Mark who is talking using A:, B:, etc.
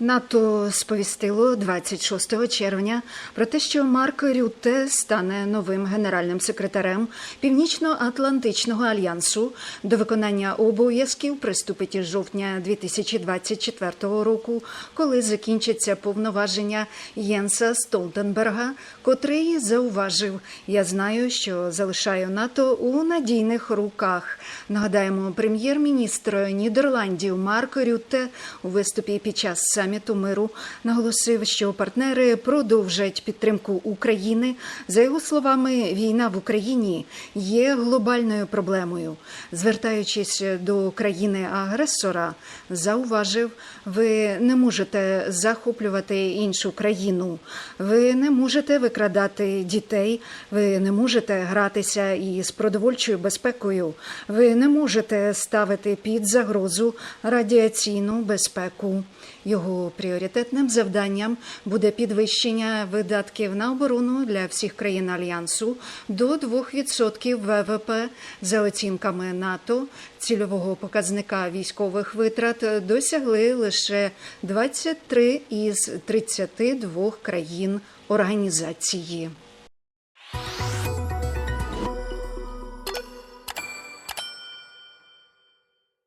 A: НАТО сповістило 26 червня про те, що Марк Рютте стане новим генеральним секретарем Північно-Атлантичного альянсу. До виконання обов'язків приступить із жовтня 2024 року, коли закінчаться повноваження Єнса Столтенберга, котрий зауважив: Я знаю, що залишаю НАТО у надійних руках. Нагадаємо, прем'єр-міністр Нідерландів Марк Рютте у виступі під час саміту миру наголосив, що партнери продовжать підтримку України. За його словами, війна в Україні є глобальною проблемою. Звертаючись до країни-агресора, зауважив, ви не можете захоплювати іншу країну, ви не можете викрадати дітей, ви не можете гратися із продовольчою безпекою, ви не можете ставити під загрозу радіаційну безпеку. Його пріоритетним завданням буде підвищення видатків на оборону для всіх країн альянсу до 2% ВВП за оцінками НАТО. Цільового показника військових витрат досягли лише 23 із 32 країн організації.